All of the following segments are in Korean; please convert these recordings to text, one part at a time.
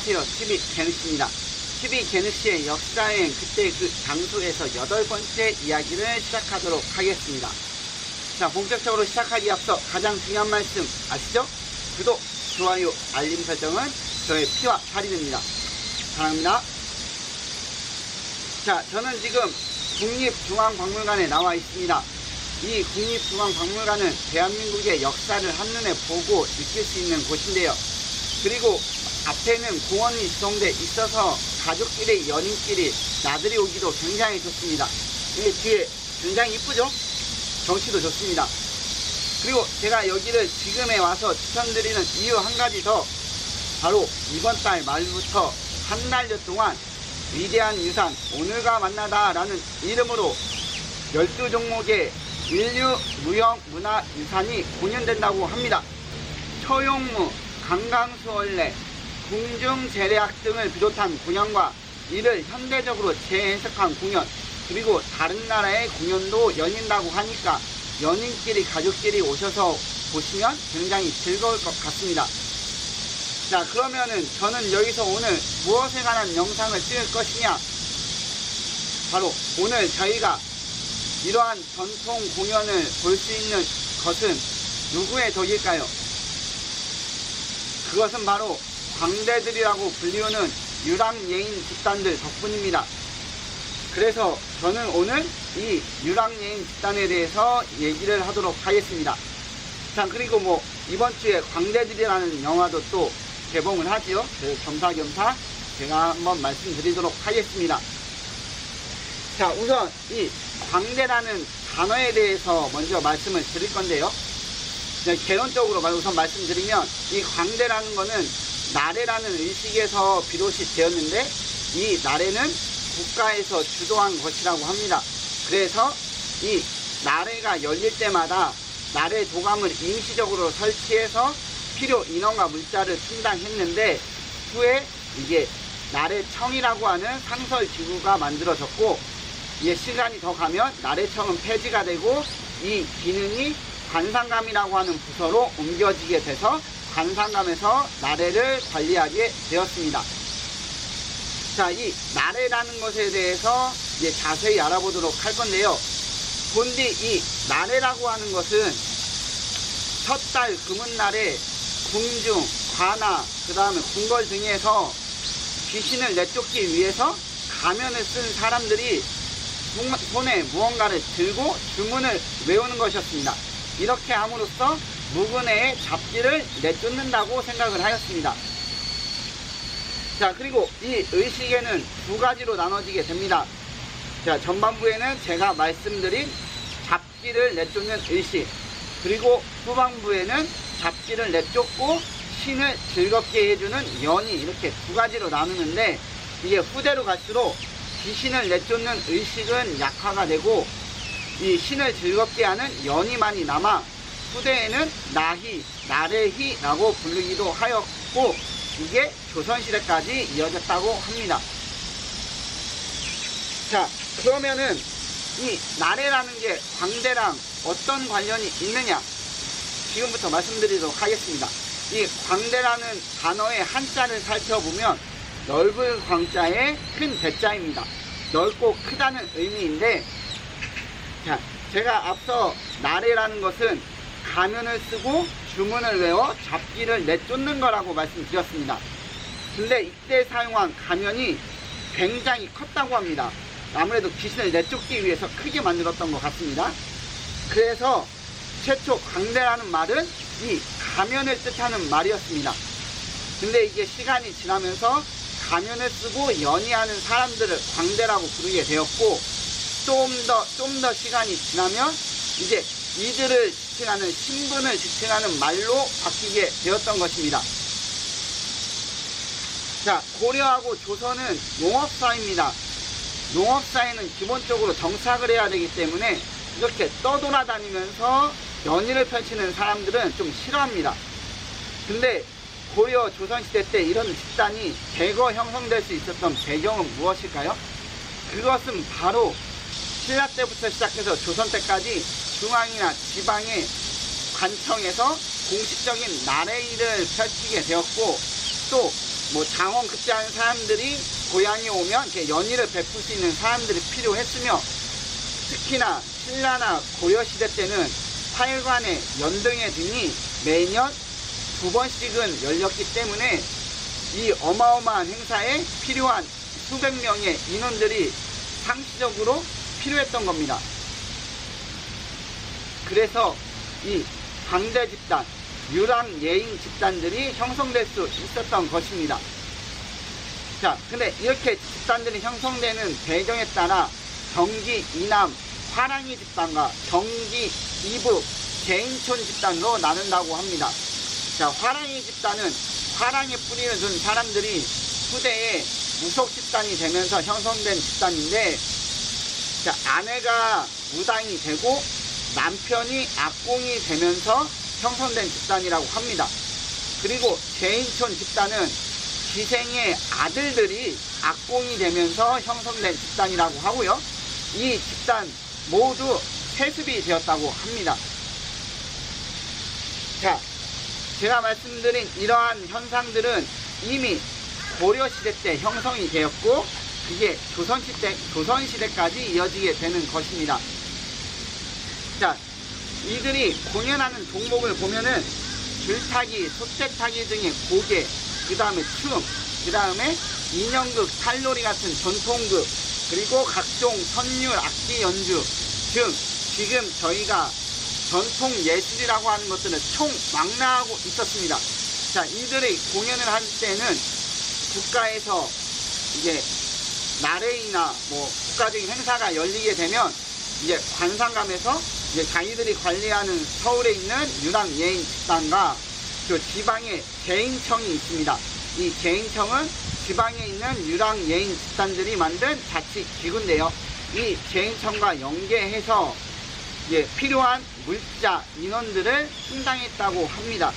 안녕하세요. TV 게누씨입니다. TV 게누씨의 역사여행 그때 그 장소에서 여덟 번째 이야기를 시작하도록 하겠습니다. 자, 본격적으로 시작하기 앞서 가장 중요한 말씀 아시죠? 구독, 좋아요, 알림 설정은 저의 피와 살이 됩니다. 사랑합니다. 자, 저는 지금 국립중앙박물관에 나와 있습니다. 이 국립중앙박물관은 대한민국의 역사를 한눈에 보고 느낄 수 있는 곳인데요. 그리고 앞에는 공원이 지정돼 있어서 가족끼리, 연인끼리 나들이 오기도 굉장히 좋습니다. 이 뒤에 굉장히 이쁘죠? 경치도 좋습니다. 그리고 제가 여기를 지금에 와서 추천드리는 이유 한 가지 더 바로 이번 달 말부터 한 달여 동안 위대한 유산 오늘과 만나다 라는 이름으로 12종목의 인류 무형 문화 유산이 공연된다고 합니다. 처용무, 강강수원래, 궁중재래악 등을 비롯한 공연과 이를 현대적으로 재해석한 공연 그리고 다른 나라의 공연도 열린다고 하니까 연인끼리 가족끼리 오셔서 보시면 굉장히 즐거울 것 같습니다. 자 그러면은 저는 여기서 오늘 무엇에 관한 영상을 찍을 것이냐 바로 오늘 저희가 이러한 전통 공연을 볼 수 있는 것은 누구의 덕일까요? 그것은 바로 광대들이라고 불리우는 유랑예인 집단들 덕분입니다. 그래서 저는 오늘 이 유랑예인 집단에 대해서 얘기를 하도록 하겠습니다. 자, 그리고 뭐 이번 주에 광대들이라는 영화도 또 개봉을 하지요. 그 겸사겸사 제가 한번 말씀드리도록 하겠습니다. 자, 우선 이 광대라는 단어에 대해서 먼저 말씀을 드릴 건데요. 이제 개론적으로 말- 우선 말씀드리면 이 광대라는 거는 나래라는 의식에서 비롯이 되었는데 이 나래는 국가에서 주도한 것이라고 합니다. 그래서 이 나래가 열릴 때마다 나래 도감을 임시적으로 설치해서 필요 인원과 물자를 충당했는데 후에 이게 나래청이라고 하는 상설 기구가 만들어졌고 이게 시간이 더 가면 나래청은 폐지가 되고 이 기능이 관상감이라고 하는 부서로 옮겨지게 돼서 관상감에서 나래를 관리하게 되었습니다. 자, 이 나래라는 것에 대해서 이제 자세히 알아보도록 할 건데요. 본디 이 나래라고 하는 것은 첫달 금은날에 궁중, 관아, 그 다음에 궁궐 등에서 귀신을 내쫓기 위해서 가면을 쓴 사람들이 손- 손에 무언가를 들고 주문을 외우는 것이었습니다. 이렇게 함으로써 무근해의 잡기를 내쫓는다고 생각을 하였습니다. 자, 그리고 이 의식에는 두 가지로 나눠지게 됩니다. 자, 전반부에는 제가 말씀드린 잡기를 내쫓는 의식, 그리고 후반부에는 잡기를 내쫓고 신을 즐겁게 해주는 연이 이렇게 두 가지로 나누는데 이게 후대로 갈수록 귀신을 내쫓는 의식은 약화가 되고 이 신을 즐겁게 하는 연이 많이 남아 후대에는 나희, 나래희라고 부르기도 하였고 이게 조선시대까지 이어졌다고 합니다. 자, 그러면은 이 나래라는 게 광대랑 어떤 관련이 있느냐? 지금부터 말씀드리도록 하겠습니다. 이 광대라는 단어의 한자를 살펴보면 넓은 광자에 큰 대자입니다. 넓고 크다는 의미인데 자, 제가 앞서 나래라는 것은 가면을 쓰고 주문을 외워 잡기를 내쫓는 거라고 말씀드렸습니다. 근데 이때 사용한 가면이 굉장히 컸다고 합니다. 아무래도 귀신을 내쫓기 위해서 크게 만들었던 것 같습니다. 그래서 최초 광대라는 말은 이 가면을 뜻하는 말이었습니다. 근데 이게 시간이 지나면서 가면을 쓰고 연희하는 사람들을 광대라고 부르게 되었고 좀 더 좀더 시간이 지나면 이제 이들을 지칭하는 신분을 지칭하는 말로 바뀌게 되었던 것입니다. 자, 고려하고 조선은 농업사입니다. 농업사에는 기본적으로 정착을 해야 되기 때문에 이렇게 떠돌아다니면서 연희를 펼치는 사람들은 좀 싫어합니다. 근데 고려 조선시대 때 이런 집단이 대거 형성될 수 있었던 배경은 무엇일까요? 그것은 바로 신라 때부터 시작해서 조선 때까지 중앙이나 지방의 관청에서 공식적인 나래일을 펼치게 되었고 또 뭐 장원 급제하는 사람들이 고향에 오면 이렇게 연희를 베풀 수 있는 사람들이 필요했으며 특히나 신라나 고려시대 때는 팔관의 연등의 등이 매년 두 번씩은 열렸기 때문에 이 어마어마한 행사에 필요한 수백 명의 인원들이 상시적으로 필요했던 겁니다. 그래서 이 강대 집단, 유랑 예인 집단들이 형성될 수 있었던 것입니다. 자, 근데 이렇게 집단들이 형성되는 배경에 따라 경기 이남 화랑이 집단과 경기 이북 개인촌 집단으로 나눈다고 합니다. 자, 화랑이 집단은 화랑의 뿌리를 둔 사람들이 후대에 무속 집단이 되면서 형성된 집단인데, 자, 아내가 무당이 되고 남편이 악공이 되면서 형성된 집단이라고 합니다. 그리고 개인촌 집단은 기생의 아들들이 악공이 되면서 형성된 집단이라고 하고요. 이 집단 모두 세습이 되었다고 합니다. 자, 제가 말씀드린 이러한 현상들은 이미 고려시대 때 형성이 되었고, 그게 조선시대, 조선시대까지 이어지게 되는 것입니다. 자, 이들이 공연하는 종목을 보면은 줄타기, 솥대타기 등의 고개, 그 다음에 춤, 그 다음에 인형극, 탈놀이 같은 전통극, 그리고 각종 선율, 악기 연주 등 지금 저희가 전통 예술이라고 하는 것들은 총 망라하고 있었습니다. 자, 이들의 공연을 할 때는 국가에서 이제 나레이나 뭐 국가적인 행사가 열리게 되면 이제 관상감에서 이제 자기들이 관리하는 서울에 있는 유랑 예인 집단과 그 지방의 개인청이 있습니다. 이 개인청은 지방에 있는 유랑 예인 집단들이 만든 자치 기구인데요. 이 개인청과 연계해서 이제 필요한 물자 인원들을 충당했다고 합니다.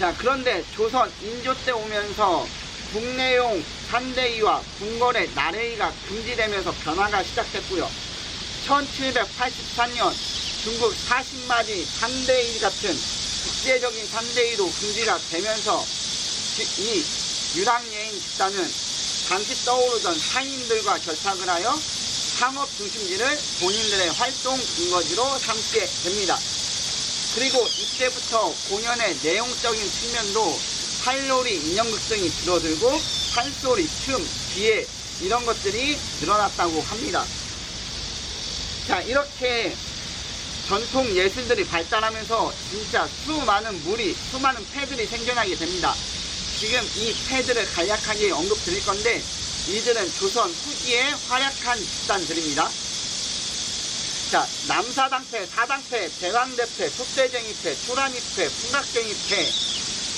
자 그런데 조선 인조 때 오면서 국내용 산대이와 궁궐의 나래이가 금지되면서 변화가 시작됐고요. 1783년 중국 40마디 산대이 같은 국제적인 산대이도 금지가 되면서 이 유랑예인 집단은 당시 떠오르던 상인들과 결탁을 하여 상업 중심지를 본인들의 활동 근거지로 삼게 됩니다. 그리고 이때부터 공연의 내용적인 측면도 팔놀이, 인형극 등이 줄어들고 판소리, 춤, 기회 이런 것들이 늘어났다고 합니다. 자 이렇게 전통 예술들이 발달하면서 진짜 수많은 물이 수많은 패들이 생겨나게 됩니다. 지금 이 패들을 간략하게 언급 드릴 건데 이들은 조선 후기에 활약한 집단들입니다. 자, 남사당패, 사당패, 대왕대패, 속대쟁이패, 초라니패, 풍각쟁이패,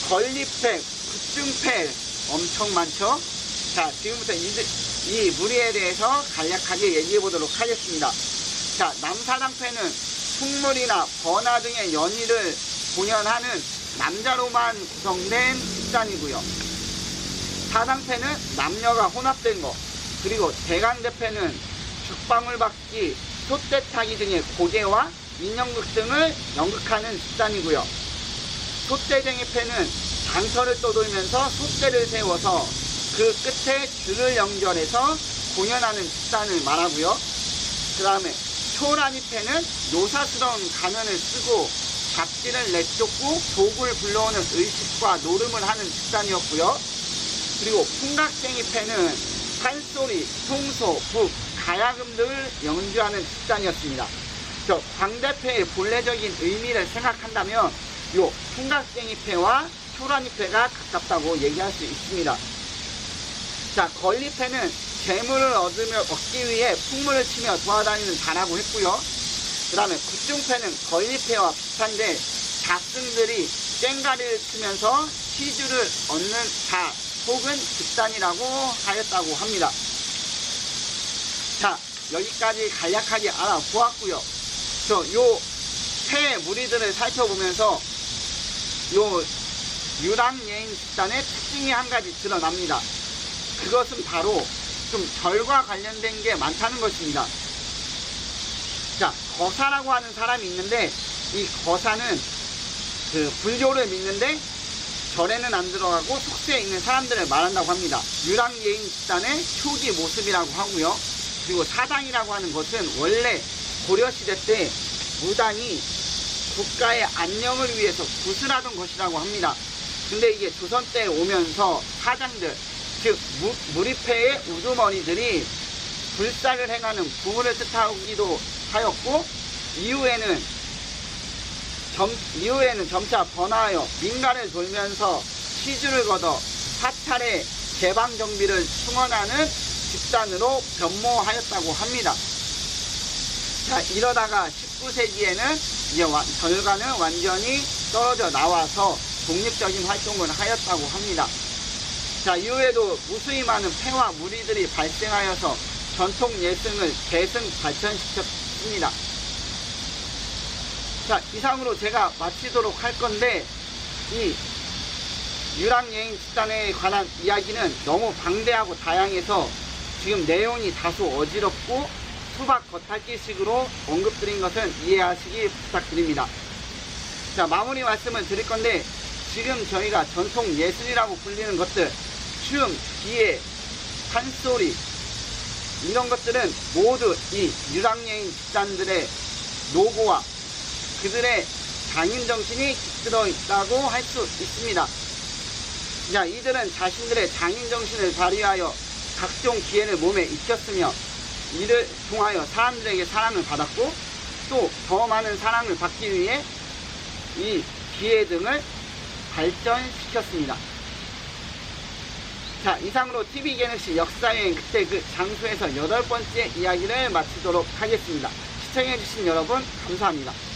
걸리패, 굿중패 엄청 많죠? 자, 지금부터 이, 이 무리에 대해서 간략하게 얘기해 보도록 하겠습니다. 자, 남사당패는 풍물이나 번화 등의 연희를 공연하는 남자로만 구성된 집단이고요. 사당패는 남녀가 혼합된 거, 그리고 대강대패는 죽방울 박기, 솥대타기 등의 고개와 인형극 등을 연극하는 집단이고요. 솥대쟁이 패는 장터를 떠돌면서 솥대를 세워서 그 끝에 줄을 연결해서 공연하는 집단을 말하고요. 그 다음에 초라니패는 요사스러운 가면을 쓰고 잡지를 내쫓고 독을 불러오는 의식과 노름을 하는 집단이었고요. 그리고 풍각쟁이패는 판소리, 통소, 북, 가야금 등을 연주하는 집단이었습니다. 저 광대패의 본래적인 의미를 생각한다면 요 풍각쟁이패와 초라니패가 가깝다고 얘기할 수 있습니다. 자, 걸리패는 재물을 얻으며 얻기 위해 풍물을 치며 돌아다니는 자라고 했고요. 그 다음에 굿중패는 걸리패와 비슷한데 자승들이 땡가리를 치면서 시주를 얻는 자 혹은 집단이라고 하였다고 합니다. 자, 여기까지 간략하게 알아보았고요. 저요패 무리들을 살펴보면서 요 유랑예인 집단의 특징이 한 가지 드러납니다. 그것은 바로 좀 절과 관련된 게 많다는 것입니다. 자, 거사라고 하는 사람이 있는데 이 거사는 그 불교를 믿는데 절에는 안 들어가고 숙소에 있는 사람들을 말한다고 합니다. 유랑예인 집단의 초기 모습이라고 하고요. 그리고 사당이라고 하는 것은 원래 고려시대 때 무당이 국가의 안녕을 위해서 구슬하던 것이라고 합니다. 근데 이게 조선 때 오면서 사장들, 즉 무, 무리패의 우두머리들이 불사를 행하는 부부를 뜻하기도 하였고 이후에는 점, 이후에는 점차 번화하여 민가를 돌면서 시주를 걷어 사찰의 개방 정비를 충원하는 집단으로 변모하였다고 합니다. 자, 이러다가 19세기에는 이제 와- 결과는 완전히 떨어져 나와서 독립적인 활동을 하였다고 합니다. 자, 이후에도 무수히 많은 폐와 무리들이 발생하여서 전통 예승을 계승 발전시켰습니다. 자, 이상으로 제가 마치도록 할 건데, 이 유랑여행 집단에 관한 이야기는 너무 방대하고 다양해서 지금 내용이 다소 어지럽고 수박 겉핥기식으로 언급드린 것은 이해하시기 부탁드립니다. 자, 마무리 말씀을 드릴 건데, 지금 저희가 전통 예술이라고 불리는 것들, 춤, 기회, 판소리, 이런 것들은 모두 이 유랑여행 집단들의 노고와 그들의 장인 정신이 깃들어 있다고 할 수 있습니다. 자, 이들은 자신들의 장인 정신을 발휘하여 각종 기회를 몸에 익혔으며 이를 통하여 사람들에게 사랑을 받았고 또 더 많은 사랑을 받기 위해 이 기회 등을 발전시켰습니다. 자, 이상으로 TV 개능시 역사여행 그때 그 장소에서 여덟 번째 이야기를 마치도록 하겠습니다. 시청해주신 여러분, 감사합니다.